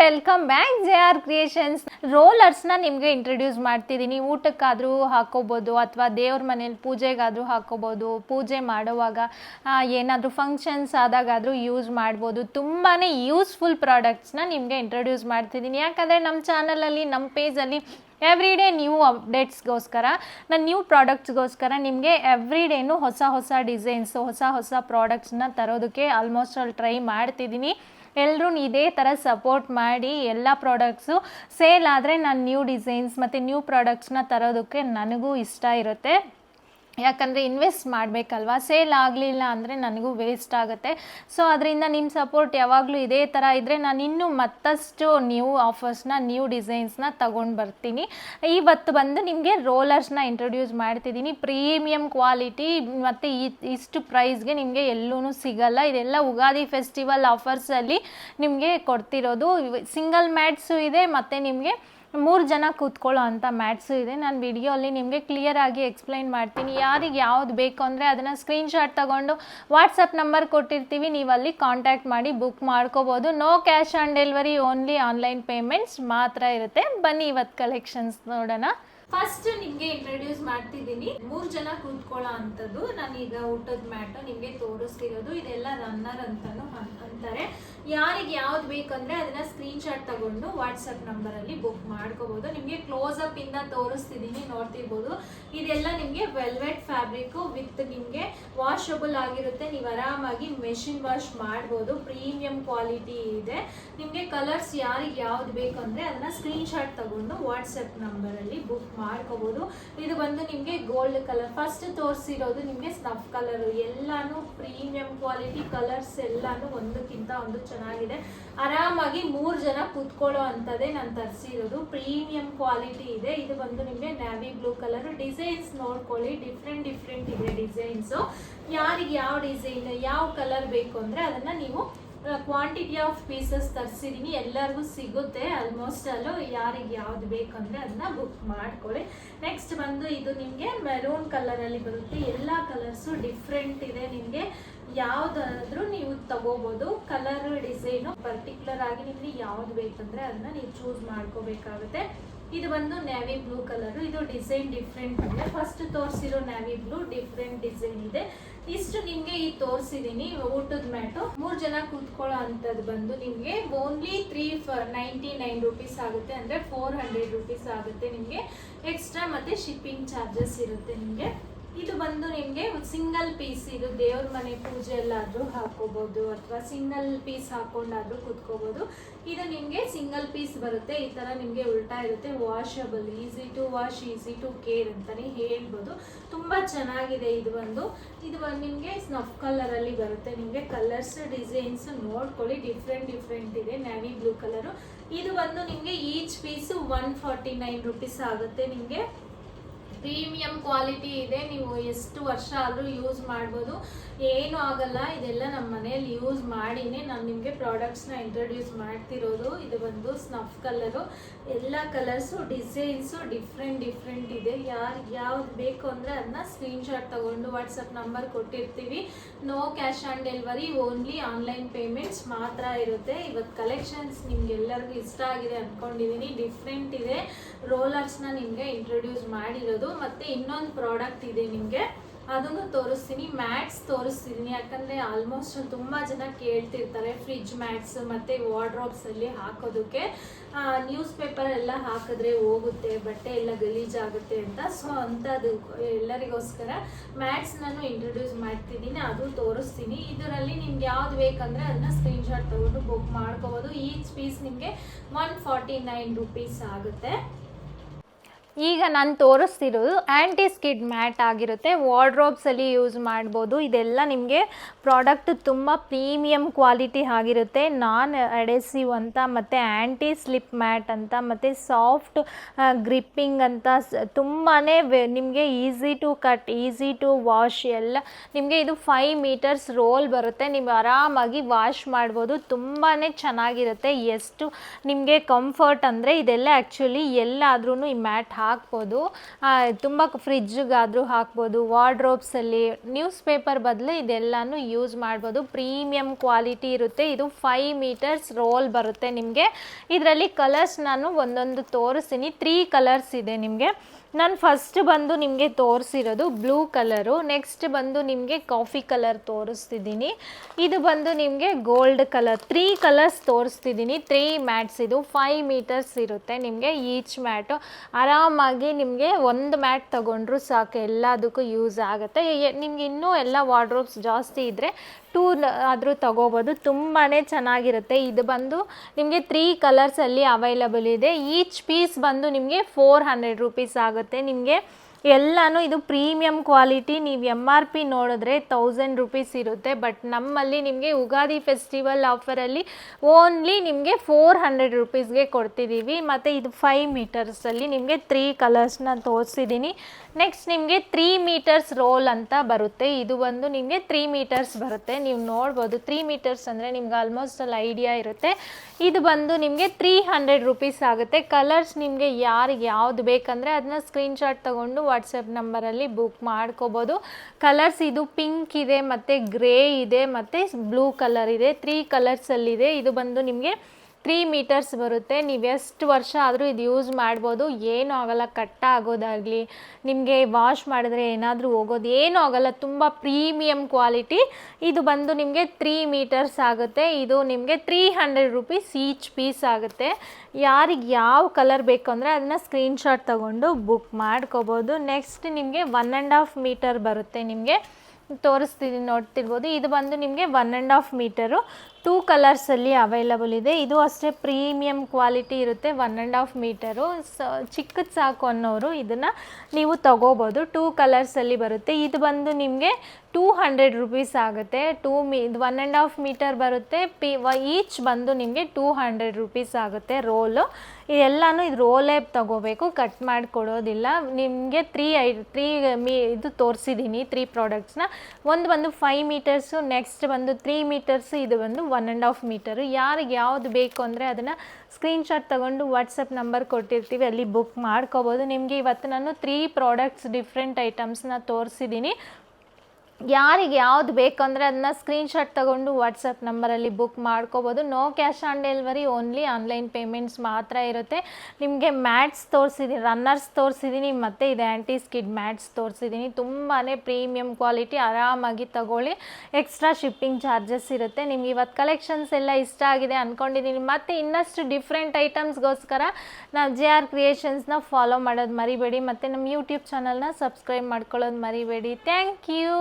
Welcome back J R creations. ರೋಲರ್ಸ್ನ ನಿಮಗೆ introduce ಮಾಡ್ತಿದ್ದೀನಿ. ಊಟಕ್ಕಾದರೂ ಹಾಕೋಬೋದು ಅಥವಾ ದೇವ್ರ ಮನೇಲಿ ಪೂಜೆಗಾದರೂ ಹಾಕೋಬೋದು, ಪೂಜೆ ಮಾಡುವಾಗ ಏನಾದರೂ ಫಂಕ್ಷನ್ಸ್ ಆದಾಗಾದರೂ ಯೂಸ್ ಮಾಡ್ಬೋದು. ತುಂಬಾ ಯೂಸ್ಫುಲ್ ಪ್ರಾಡಕ್ಟ್ಸ್ನ ನಿಮಗೆ ಇಂಟ್ರೊಡ್ಯೂಸ್ ಮಾಡ್ತಿದ್ದೀನಿ. ಯಾಕಂದರೆ ನಮ್ಮ ಚಾನಲಲ್ಲಿ ನಮ್ಮ ಪೇಜಲ್ಲಿ ಎವ್ರಿ ಡೇ ನ್ಯೂ ಅಪ್ಡೇಟ್ಸ್ಗೋಸ್ಕರ ನಾನು ನ್ಯೂ ಪ್ರಾಡಕ್ಟ್ಸ್ಗೋಸ್ಕರ ನಿಮಗೆ ಎವ್ರಿ ಡೇನು ಹೊಸ ಹೊಸ ಡಿಸೈನ್ಸು ಹೊಸ ಹೊಸ ಪ್ರಾಡಕ್ಟ್ಸ್ನ ತರೋದಕ್ಕೆ ಆಲ್ಮೋಸ್ಟ್ ಅಲ್ಲಿ ಟ್ರೈ ಮಾಡ್ತಿದ್ದೀನಿ. ಎಲ್ಲರೂ ಇದೇ ಥರ ಸಪೋರ್ಟ್ ಮಾಡಿ ಎಲ್ಲ ಪ್ರಾಡಕ್ಟ್ಸು ಸೇಲ್ ಆದರೆ ನಾನು ನ್ಯೂ ಡಿಸೈನ್ಸ್ ಮತ್ತು ನ್ಯೂ ಪ್ರಾಡಕ್ಟ್ಸ್ನ ತರೋದಕ್ಕೆ ನನಗೂ ಇಷ್ಟ ಇರುತ್ತೆ. ಯಾಕಂದರೆ ಇನ್ವೆಸ್ಟ್ ಮಾಡಬೇಕಲ್ವಾ? ಸೇಲ್ ಆಗಲಿಲ್ಲ ಅಂದರೆ ನನಗೂ ವೇಸ್ಟ್ ಆಗುತ್ತೆ. ಸೊ ಅದರಿಂದ ನಿಮ್ಮ ಸಪೋರ್ಟ್ ಯಾವಾಗಲೂ ಇದೇ ಥರ ಇದ್ದರೆ ನಾನು ಇನ್ನೂ ಮತ್ತಷ್ಟು ನ್ಯೂ ಆಫರ್ಸ್ನ ನ್ಯೂ ಡಿಸೈನ್ಸ್ನ ತಗೊಂಡು ಬರ್ತೀನಿ. ಇವತ್ತು ಬಂದು ನಿಮಗೆ ರೋಲರ್ಸ್ನ ಇಂಟ್ರೊಡ್ಯೂಸ್ ಮಾಡ್ತಿದ್ದೀನಿ. ಪ್ರೀಮಿಯಂ ಕ್ವಾಲಿಟಿ ಮತ್ತು ಇಷ್ಟು ಪ್ರೈಸ್ಗೆ ನಿಮಗೆ ಎಲ್ಲೂ ಸಿಗಲ್ಲ. ಇದೆಲ್ಲ ಉಗಾದಿ ಫೆಸ್ಟಿವಲ್ ಆಫರ್ಸಲ್ಲಿ ನಿಮಗೆ ಕೊಡ್ತಿರೋದು. ಸಿಂಗಲ್ ಮ್ಯಾಟ್ಸು ಇದೆ, ಮತ್ತು ನಿಮಗೆ ಮೂರು ಜನ ಕೂತ್ಕೊಳ್ಳೋ ಅಂಥ ಮ್ಯಾಟ್ಸು ಇದೆ. ನಾನು ವಿಡಿಯೋಲ್ಲಿ ನಿಮಗೆ ಕ್ಲಿಯರ್ ಆಗಿ ಎಕ್ಸ್ಪ್ಲೈನ್ ಮಾಡ್ತೀನಿ. ಯಾರಿಗೆ ಯಾವ್ದು ಬೇಕು ಅಂದರೆ ಅದನ್ನು ಸ್ಕ್ರೀನ್ಶಾಟ್ ತಗೊಂಡು ವಾಟ್ಸಪ್ ನಂಬರ್ ಕೊಟ್ಟಿರ್ತೀವಿ. ನೀವು ಅಲ್ಲಿ ಕಾಂಟ್ಯಾಕ್ಟ್ ಮಾಡಿ ಬುಕ್ ಮಾಡ್ಕೋಬೋದು. No cash on delivery only online payments ಮಾತ್ರ ಇರುತ್ತೆ. ಬನ್ನಿ ಇವತ್ತು ಕಲೆಕ್ಷನ್ಸ್ ನೋಡೋಣ. ಫಸ್ಟ್ ನಿಮಗೆ ಇಂಟ್ರೊಡ್ಯೂಸ್ ಮಾಡ್ತಿದ್ದೀನಿ. ಮೂರು ಜನ ಕೂತ್ಕೊಳ್ಳೋ ಅಂಥದ್ದು. ನಾನೀಗ ಊಟದ ಮ್ಯಾಟ್ ನಿಮಗೆ ತೋರಿಸ್ತಿರೋದು. ಇದೆಲ್ಲ ರನ್ನರ್ ಅಂತಾನು ಅಂತಾರೆ. ಯಾರಿಗೆ ಯಾವ್ದು ಬೇಕಂದ್ರೆ ಅದನ್ನ ಸ್ಕ್ರೀನ್ ಶಾಟ್ ತಗೊಂಡು ವಾಟ್ಸಪ್ ನಂಬರಲ್ಲಿ ಬುಕ್ ಮಾಡ್ಕೋಬಹುದು ನಿಮಗೆ ಕ್ಲೋಸ್ ಅಪ್ ಇಂದ ತೋರಿಸ್ತಿದ್ದೀನಿ ನೋಡ್ತಿರ್ಬೋದು. ಇದೆಲ್ಲ ನಿಮಗೆ ವೆಲ್ವೆಟ್ ಫ್ಯಾಬ್ರಿಕ್ ವಿತ್ ನಿಮಗೆ ವಾಶಬಲ್ ಆಗಿರುತ್ತೆ. ನೀವು ಆರಾಮಾಗಿ ಮೆಷಿನ್ ವಾಶ್ ಮಾಡ್ಬೋದು. ಪ್ರೀಮಿಯಂ ಕ್ವಾಲಿಟಿ ಇದೆ. ನಿಮಗೆ ಕಲರ್ಸ್ ಯಾರಿಗೆ ಯಾವ್ದು ಬೇಕಂದ್ರೆ ಅದನ್ನ ಸ್ಕ್ರೀನ್ ಶಾಟ್ ತಗೊಂಡು ವಾಟ್ಸಪ್ ನಂಬರಲ್ಲಿ ಬುಕ್ ಮಾಡ್ಕೋಬಹುದು ಇದು ಬಂದು ನಿಮಗೆ ಗೋಲ್ಡ್ ಕಲರ್ ಫಸ್ಟ್ ತೋರಿಸಿರೋದು ನಿಮಗೆ ಸ್ನಫ್ ಕಲರ್ ಎಲ್ಲಾನು ಪ್ರೀಮಿಯಂ ಕ್ವಾಲಿಟಿ ಕಲರ್ಸ್ ಎಲ್ಲಾನು ಒಂದಕ್ಕಿಂತ ಒಂದು ಚೆನ್ನಾಗಿದೆ. ಆರಾಮಾಗಿ ಮೂರು ಜನ ಕೂತ್ಕೊಳ್ಳೋ ಅಂಥದ್ದೇ ನಾನು ತರಿಸಿರೋದು. ಪ್ರೀಮಿಯಂ ಕ್ವಾಲಿಟಿ ಇದೆ. ಇದು ಬಂದು ನಿಮಗೆ ನ್ಯಾವಿ ಬ್ಲೂ ಕಲರ್ ಡಿಸೈನ್ಸ್ ನೋಡ್ಕೊಳ್ಳಿ. ಡಿಫ್ರೆಂಟ್ ಡಿಫ್ರೆಂಟ್ ಇದೆ ಡಿಸೈನ್ಸು ಯಾರಿಗೆ ಯಾವ ಡಿಸೈನ್ ಯಾವ ಕಲರ್ ಬೇಕು ಅಂದರೆ ಅದನ್ನು ನೀವು ಕ್ವಾಂಟಿಟಿ ಆಫ್ ಪೀಸಸ್ ತರಿಸಿದ್ದೀನಿ ಎಲ್ಲರಿಗೂ ಸಿಗುತ್ತೆ. ಆಲ್ಮೋಸ್ಟ್ ಅಲ್ಲೂ ಯಾರಿಗೆ ಯಾವ್ದು ಬೇಕಂದ್ರೆ ಅದನ್ನ ಬುಕ್ ಮಾಡ್ಕೊಳ್ಳಿ. ನೆಕ್ಸ್ಟ್ ಬಂದು ಇದು ನಿಮಗೆ ಮೆರೂನ್ ಕಲರಲ್ಲಿ ಬರುತ್ತೆ. ಎಲ್ಲ ಕಲರ್ಸು ಡಿಫ್ರೆಂಟ್ ಇದೆ ನಿಮಗೆ. ಯಾವ್ದಾದ್ರೂ ನೀವು ತಗೋಬೋದು. ಕಲರ್ ಡಿಸೈನು ಪರ್ಟಿಕ್ಯುಲರ್ ಆಗಿ ನಿಮಗೆ ಯಾವ್ದು ಬೇಕಂದ್ರೆ ಅದನ್ನ ನೀವು ಚೂಸ್ ಮಾಡ್ಕೋಬೇಕಾಗುತ್ತೆ. ಇದು ಬಂದು ನ್ಯಾವಿ ಬ್ಲೂ ಕಲರ್ ಇದು ಡಿಸೈನ್ ಡಿಫ್ರೆಂಟ್ ಇದೆ. ಫಸ್ಟ್ ತೋರಿಸಿರೋ ನ್ಯಾವಿ ಬ್ಲೂ ಡಿಫ್ರೆಂಟ್ ಡಿಸೈನ್ ಇದೆ. ಇಷ್ಟು ನಿಮಗೆ ಈ ತೋರಿಸಿದ್ದೀನಿ ಊಟದ ಮ್ಯಾಟು. ಮೂರು ಜನ ಕೂತ್ಕೊಳ್ಳೋ ಅಂಥದ್ದು ಬಂದು ನಿಮಗೆ only three ninety nine rupees ಆಗುತ್ತೆ. ಅಂದರೆ ಫೋರ್ ಹಂಡ್ರೆಡ್ ರುಪೀಸ್ ಆಗುತ್ತೆ ನಿಮಗೆ. ಎಕ್ಸ್ಟ್ರಾ ಮತ್ತೆ ಶಿಪ್ಪಿಂಗ್ ಚಾರ್ಜಸ್ ಇರುತ್ತೆ ನಿಮಗೆ. ಇದು ಬಂದು ನಿಮಗೆ ಸಿಂಗಲ್ ಪೀಸ್ ಇದು ದೇವ್ರ ಮನೆ ಪೂಜೆ ಎಲ್ಲಾದರೂ ಹಾಕೋಬಹುದು ಅಥವಾ ಸಿಂಗಲ್ ಪೀಸ್ ಹಾಕೊಂಡಾದ್ರೂ ಕುತ್ಕೋಬೋದು. ಇದು ನಿಮಗೆ ಸಿಂಗಲ್ ಪೀಸ್ ಬರುತ್ತೆ. ಈ ಥರ ನಿಮಗೆ ಉಲ್ಟಾ ಇರುತ್ತೆ. Washable easy to wash easy to care ಅಂತಲೇ ಹೇಳ್ಬೋದು. ತುಂಬ ಚೆನ್ನಾಗಿದೆ ಇದು ಒಂದು. ಇದು ಒಂದು ನಿಮಗೆ ಸ್ನಫ್ ಕಲರಲ್ಲಿ ಬರುತ್ತೆ. ನಿಮಗೆ ಕಲರ್ಸ್ ಡಿಸೈನ್ಸ್ ನೋಡ್ಕೊಳ್ಳಿ. ಡಿಫ್ರೆಂಟ್ ಡಿಫ್ರೆಂಟ್ ಇದೆ. ನ್ಯಾವಿ ಬ್ಲೂ ಕಲರು ಇದು ಬಂದು ನಿಮಗೆ each piece one forty nine rupees ಆಗುತ್ತೆ. ನಿಮಗೆ ಪ್ರೀಮಿಯಂ ಕ್ವಾಲಿಟಿ ಇದೆ, ನೀವು ಎಷ್ಟು ವರ್ಷ ಆದರೂ ಯೂಸ್ ಮಾಡ್ಬೋದು. ಏನೂ ಆಗಲ್ಲ, ಇದೆಲ್ಲ ನಮ್ಮ ಮನೆಯಲ್ಲಿ ಯೂಸ್ ಮಾಡಿನೇ ನಾನು ನಿಮಗೆ ಪ್ರಾಡಕ್ಟ್ಸ್ನ ಇಂಟ್ರೊಡ್ಯೂಸ್ ಮಾಡ್ತಿರೋದು. ಇದು ಬಂದು ಸ್ನಫ್ ಕಲರು ಎಲ್ಲ ಕಲರ್ಸು ಡಿಸೈನ್ಸು ಡಿಫ್ರೆಂಟ್ ಡಿಫ್ರೆಂಟ್ ಇದೆ. ಯಾರು, ಯಾವ್ದು ಬೇಕು ಅಂದರೆ ಅದನ್ನ ಸ್ಕ್ರೀನ್ಶಾಟ್ ತಗೊಂಡು ವಾಟ್ಸಪ್ ನಂಬರ್ ಕೊಟ್ಟಿರ್ತೀವಿ. No cash on delivery only online payments ಮಾತ್ರ ಇರುತ್ತೆ. ಇವತ್ತು ಕಲೆಕ್ಷನ್ಸ್ ನಿಮ್ಗೆಲ್ಲರಿಗೂ ಇಷ್ಟ ಆಗಿದೆ ಅಂದ್ಕೊಂಡಿದ್ದೀನಿ ಡಿಫ್ರೆಂಟ್ ಇದೆ. ರೋಲರ್ಸ್ನ ನಿಮಗೆ ಇಂಟ್ರೊಡ್ಯೂಸ್ ಮಾಡಿರೋದು. ಮತ್ತು ಇನ್ನೊಂದು ಪ್ರಾಡಕ್ಟ್ ಇದೆ ನಿಮಗೆ. ಅದನ್ನು ತೋರಿಸ್ತೀನಿ. ಮ್ಯಾಟ್ಸ್ ತೋರಿಸ್ತೀನಿ. ಯಾಕಂದರೆ ಆಲ್ಮೋಸ್ಟ್ ತುಂಬ ಜನ ಕೇಳ್ತಿರ್ತಾರೆ ಫ್ರಿಜ್ ಮ್ಯಾಟ್ಸ್ ಮತ್ತು ವಾರ್ಡ್ರೋಬ್ಸಲ್ಲಿ ಹಾಕೋದಕ್ಕೆ. ನ್ಯೂಸ್ ಪೇಪರ್ ಎಲ್ಲ ಹಾಕಿದ್ರೆ ಹೋಗುತ್ತೆ, ಬಟ್ಟೆ ಎಲ್ಲ ಗಲೀಜಾಗುತ್ತೆ ಅಂತ. ಸೊ ಅಂಥದ್ದು ಎಲ್ಲರಿಗೋಸ್ಕರ ಮ್ಯಾಟ್ಸ್ ನಾನು ಇಂಟ್ರೊಡ್ಯೂಸ್ ಮಾಡ್ತಿದ್ದೀನಿ. ಅದು ತೋರಿಸ್ತೀನಿ. ಇದರಲ್ಲಿ ನಿಮ್ಗೆ ಯಾವ್ದು ಬೇಕಂದರೆ ಅದನ್ನ ಸ್ಕ್ರೀನ್ಶಾಟ್ ತೊಗೊಂಡು ಬುಕ್ ಮಾಡ್ಕೋಬೋದು. ಈಚ್ ಪೀಸ್ ನಿಮಗೆ ಒನ್ ಫಾರ್ಟಿ ನೈನ್ ರುಪೀಸ್ ಆಗುತ್ತೆ. ಈಗ ನಾನು ತೋರಿಸ್ತಿರೋದು ಆ್ಯಂಟಿ ಸ್ಕಿಡ್ ಮ್ಯಾಟ್ ಆಗಿರುತ್ತೆ ವಾರ್ಡ್ರೋಬ್ಸಲ್ಲಿ ಯೂಸ್ ಮಾಡ್ಬೋದು. ಇದೆಲ್ಲ ನಿಮಗೆ ಪ್ರಾಡಕ್ಟ್ ತುಂಬ ಪ್ರೀಮಿಯಂ ಕ್ವಾಲಿಟಿ ಆಗಿರುತ್ತೆ. ನಾನ್ ಅಡೆಸಿವ್ ಅಂತ ಮತ್ತು ಆ್ಯಂಟಿ ಸ್ಲಿಪ್ ಮ್ಯಾಟ್ ಅಂತ ಮತ್ತು ಸಾಫ್ಟ್ ಗ್ರಿಪ್ಪಿಂಗ್ ಅಂತ ತುಂಬಾ ನಿಮಗೆ easy to cut easy to wash ಎಲ್ಲ ನಿಮಗೆ ಇದು ಫೈವ್ ಮೀಟರ್ಸ್ ರೋಲ್ ಬರುತ್ತೆ. ನೀವು ಆರಾಮಾಗಿ ವಾಶ್ ಮಾಡ್ಬೋದು. ತುಂಬಾ ಚೆನ್ನಾಗಿರುತ್ತೆ. ಎಷ್ಟು ನಿಮಗೆ ಕಂಫರ್ಟ್ ಅಂದರೆ ಇದೆಲ್ಲ ಆ್ಯಕ್ಚುಲಿ ಎಲ್ಲಾದ್ರೂ ಈ ಮ್ಯಾಟ್ ಹಾಕ್ಬೋದು. ತುಂಬ ಫ್ರಿಜ್ಗಾದರೂ ಹಾಕ್ಬೋದು. ವಾರ್ಡ್ರೋಬ್ಸಲ್ಲಿ ನ್ಯೂಸ್ ಪೇಪರ್ ಬದಲು ಇದೆಲ್ಲನೂ ಯೂಸ್ ಮಾಡ್ಬೋದು. ಪ್ರೀಮಿಯಂ ಕ್ವಾಲಿಟಿ ಇರುತ್ತೆ. ಇದು ಫೈವ್ ಮೀಟರ್ಸ್ ರೋಲ್ ಬರುತ್ತೆ ನಿಮಗೆ. ಇದರಲ್ಲಿ ಕಲರ್ಸ್ ನಾನು ಒಂದೊಂದು ತೋರಿಸ್ತೀನಿ. ತ್ರೀ ಕಲರ್ಸ್ ಇದೆ ನಿಮಗೆ. ನಾನು ಫಸ್ಟ್ ಬಂದು ನಿಮಗೆ ತೋರಿಸಿರೋದು ಬ್ಲೂ ಕಲರು ನೆಕ್ಸ್ಟ್ ಬಂದು ನಿಮಗೆ ಕಾಫಿ ಕಲರ್ ತೋರಿಸ್ತಿದ್ದೀನಿ. ಇದು ಬಂದು ನಿಮಗೆ ಗೋಲ್ಡ್ ಕಲರ್ ತ್ರೀ ಕಲರ್ಸ್ ತೋರಿಸ್ತಿದ್ದೀನಿ. ತ್ರೀ ಮ್ಯಾಟ್ಸ್ ಇದು ಫೈವ್ ಮೀಟರ್ಸ್ ಇರುತ್ತೆ ನಿಮಗೆ ಈಚ್ ಮ್ಯಾಟು ಆರಾಮಾಗಿ ನಿಮಗೆ ಒಂದು ಮ್ಯಾಟ್ ತಗೊಂಡ್ರು ಸಾಕು, ಎಲ್ಲದಕ್ಕೂ ಯೂಸ್ ಆಗುತ್ತೆ. ನಿಮ್ಗೆ ಇನ್ನೂ ಎಲ್ಲ ವಾರ್ಡ್ರೋಬ್ಸ್ ಜಾಸ್ತಿ ಇದ್ದರೆ ಟೂ ಆದರೂ ತಗೋಬೋದು. ತುಂಬಾ ಚೆನ್ನಾಗಿರುತ್ತೆ. ಇದು ಬಂದು ನಿಮಗೆ ತ್ರೀ ಕಲರ್ಸಲ್ಲಿ ಅವೈಲಬಲ್ ಇದೆ. ಈಚ್ ಪೀಸ್ ಬಂದು ನಿಮಗೆ ಫೋರ್ ಹಂಡ್ರೆಡ್ ರುಪೀಸ್ ಆಗುತ್ತೆ. ನಿಮಗೆ ಎಲ್ಲನೂ ಇದು ಪ್ರೀಮಿಯಂ ಕ್ವಾಲಿಟಿ, ನೀವು ಎಂ ಆರ್ ಪಿ ನೋಡಿದ್ರೆ ತೌಸಂಡ್ ರುಪೀಸ್ ಇರುತ್ತೆ. ಬಟ್ ನಮ್ಮಲ್ಲಿ ನಿಮಗೆ ಯುಗಾದಿ ಫೆಸ್ಟಿವಲ್ ಆಫರಲ್ಲಿ ಓನ್ಲಿ ನಿಮಗೆ ಫೋರ್ ಹಂಡ್ರೆಡ್ ರುಪೀಸ್ಗೆ ಕೊಡ್ತಿದ್ದೀವಿ ಮತ್ತು ಇದು ಫೈವ್ ಮೀಟರ್ಸಲ್ಲಿ ನಿಮಗೆ ತ್ರೀ ಕಲರ್ಸ್ನ ತೋರಿಸಿದ್ದೀನಿ ನೆಕ್ಸ್ಟ್ ನಿಮಗೆ ತ್ರೀ ಮೀಟರ್ಸ್ ರೋಲ್ ಅಂತ ಬರುತ್ತೆ. ಇದು ಬಂದು ನಿಮಗೆ ತ್ರೀ ಮೀಟರ್ಸ್ ಬರುತ್ತೆ. ನೀವು ನೋಡ್ಬೋದು ತ್ರೀ ಮೀಟರ್ಸ್ ಅಂದರೆ ನಿಮ್ಗೆ ಆಲ್ಮೋಸ್ಟ್ ಅಲ್ಲಿ ಐಡಿಯಾ ಇರುತ್ತೆ. ಇದು ಬಂದು ನಿಮಗೆ ತ್ರೀ ಹಂಡ್ರೆಡ್ ರುಪೀಸ್ ಆಗುತ್ತೆ. ಕಲರ್ಸ್ ನಿಮಗೆ ಯಾರಿಗೆ ಯಾವ್ದು ಬೇಕಂದರೆ ಅದನ್ನ ಸ್ಕ್ರೀನ್ಶಾಟ್ ತೊಗೊಂಡು ವಾಟ್ಸಪ್ ನಂಬರಲ್ಲಿ ಬುಕ್ ಮಾಡ್ಕೋಬೋದು. ಕಲರ್ಸ್ ಇದು ಪಿಂಕ್ ಇದೆ, ಮತ್ತು ಗ್ರೇ ಇದೆ, ಮತ್ತು ಬ್ಲೂ ಕಲರ್ ಇದೆ. ತ್ರೀ ಕಲರ್ಸಲ್ಲಿದೆ ಇದು ಬಂದು ನಿಮಗೆ ತ್ರೀ ಮೀಟರ್ಸ್ ಬರುತ್ತೆ. ನೀವು ಎಷ್ಟು ವರ್ಷ ಆದರೂ ಇದು ಯೂಸ್ ಮಾಡ್ಬೋದು. ಏನೂ ಆಗೋಲ್ಲ ಕಟ್ಟ ಆಗೋದಾಗಲಿ. ನಿಮಗೆ ವಾಶ್ ಮಾಡಿದ್ರೆ ಏನಾದರೂ ಹೋಗೋದು. ಏನೂ ಆಗೋಲ್ಲ, ತುಂಬ ಪ್ರೀಮಿಯಂ ಕ್ವಾಲಿಟಿ ಇದು ಬಂದು ನಿಮಗೆ ತ್ರೀ ಮೀಟರ್ಸ್ ಆಗುತ್ತೆ. ಇದು ನಿಮಗೆ three hundred rupees each piece ಆಗುತ್ತೆ. ಯಾರಿಗೆ ಯಾವ ಕಲರ್ ಬೇಕು ಅಂದರೆ ಅದನ್ನು ಸ್ಕ್ರೀನ್ಶಾಟ್ ತೊಗೊಂಡು ಬುಕ್ ಮಾಡ್ಕೋಬೋದು. ನೆಕ್ಸ್ಟ್ ನಿಮಗೆ ಒನ್ ಆ್ಯಂಡ್ ಹಾಫ್ ಮೀಟರ್ ಬರುತ್ತೆ ನಿಮಗೆ. ತೋರಿಸ್ತೀನಿ, ನೋಡ್ತಿರ್ಬೋದು. ಇದು ಬಂದು ನಿಮಗೆ one and half metre two ಕಲರ್ಸಲ್ಲಿ available ಇದೆ. ಇದು ಅಷ್ಟೇ ಪ್ರೀಮಿಯಂ ಕ್ವಾಲಿಟಿ ಇರುತ್ತೆ. ಒನ್ ಆ್ಯಂಡ್ ಆಫ್ ಮೀಟರು ಸ ಚಿಕ್ಕದು ಸಾಕು ಅನ್ನೋರು ಇದನ್ನು ನೀವು ತಗೋಬೋದು. ಟೂ ಕಲರ್ಸಲ್ಲಿ ಬರುತ್ತೆ. ಇದು ಬಂದು ನಿಮಗೆ ಟೂ ಹಂಡ್ರೆಡ್ ರುಪೀಸ್ ಆಗುತ್ತೆ. ಟೂ ಮೀ ಇದು ಒನ್ ಆ್ಯಂಡ್ ಹಾಫ್ ಮೀಟರ್ ಬರುತ್ತೆ. ಪಿ ಈಚ್ ಬಂದು ನಿಮಗೆ ಟೂ ಹಂಡ್ರೆಡ್ ರುಪೀಸ್ ಆಗುತ್ತೆ ರೋಲು ಇದೆಲ್ಲನೂ ಇದು ರೋಲೇ ತಗೋಬೇಕು. ಕಟ್ ಮಾಡಿ ಕೊಡೋದಿಲ್ಲ ನಿಮಗೆ ತ್ರೀ ಐ ತ್ರೀ ಮೀ ಇದು ತೋರಿಸಿದ್ದೀನಿ ತ್ರೀ ಪ್ರಾಡಕ್ಟ್ಸ್ನ ಒಂದು ಬಂದು ಫೈವ್ ಮೀಟರ್ಸು ನೆಕ್ಸ್ಟ್ ಬಂದು ತ್ರೀ ಮೀಟರ್ಸು ಇದು ಬಂದು ಒನ್ ಆ್ಯಂಡ್ ಹಾಫ್ ಮೀಟರು ಯಾರಿಗೆ ಯಾವುದು ಬೇಕು ಅಂದರೆ ಅದನ್ನು ಸ್ಕ್ರೀನ್ಶಾಟ್ ತೊಗೊಂಡು ವಾಟ್ಸಪ್ ನಂಬರ್ ಕೊಟ್ಟಿರ್ತೀವಿ, ಅಲ್ಲಿ ಬುಕ್ ಮಾಡ್ಕೋಬೋದು. ನಿಮಗೆ ಇವತ್ತು ನಾನು ತ್ರೀ ಪ್ರಾಡಕ್ಟ್ಸ್ ಡಿಫ್ರೆಂಟ್ ಐಟಮ್ಸ್ನ ತೋರಿಸಿದ್ದೀನಿ ಯಾರಿಗೆ ಯಾವ್ದು ಬೇಕಂದರೆ ಅದನ್ನ ಸ್ಕ್ರೀನ್ಶಾಟ್ ತಗೊಂಡು ವಾಟ್ಸಪ್ ನಂಬರಲ್ಲಿ ಬುಕ್ ಮಾಡ್ಕೋಬಹುದು no cash on delivery only online payments ಮಾತ್ರ ಇರುತ್ತೆ. ನಿಮಗೆ ಮ್ಯಾಟ್ಸ್ ತೋರಿಸಿದ್ದೀನಿ ರನ್ನರ್ಸ್ ತೋರಿಸಿದ್ದೀನಿ ಮತ್ತೆ ಇದು ಆ್ಯಂಟಿ ಸ್ಕಿಡ್ ಮ್ಯಾಟ್ಸ್ ತೋರಿಸಿದ್ದೀನಿ ತುಂಬಾ ಪ್ರೀಮಿಯಂ ಕ್ವಾಲಿಟಿ ಆರಾಮಾಗಿ ತಗೊಳ್ಳಿ. ಎಕ್ಸ್ಟ್ರಾ ಶಿಪ್ಪಿಂಗ್ ಚಾರ್ಜಸ್ ಇರುತ್ತೆ. ನಿಮ್ಗೆ ಇವತ್ತು ಕಲೆಕ್ಷನ್ಸ್ ಎಲ್ಲ ಇಷ್ಟ ಆಗಿದೆ ಅಂದ್ಕೊಂಡಿದ್ದೀನಿ ಮತ್ತು ಇನ್ನಷ್ಟು ಡಿಫ್ರೆಂಟ್ ಐಟಮ್ಸ್ಗೋಸ್ಕರ ನಾವು ಜೆ ಆರ್ ಕ್ರಿಯೇಷನ್ಸ್ನ ಫಾಲೋ ಮಾಡೋದು ಮರಿಬೇಡಿ. ಮತ್ತು ನಮ್ಮ ಯೂಟ್ಯೂಬ್ ಚಾನಲ್ನ ಸಬ್ಸ್ಕ್ರೈಬ್ ಮಾಡ್ಕೊಳ್ಳೋದು ಮರಿಬೇಡಿ. Thank you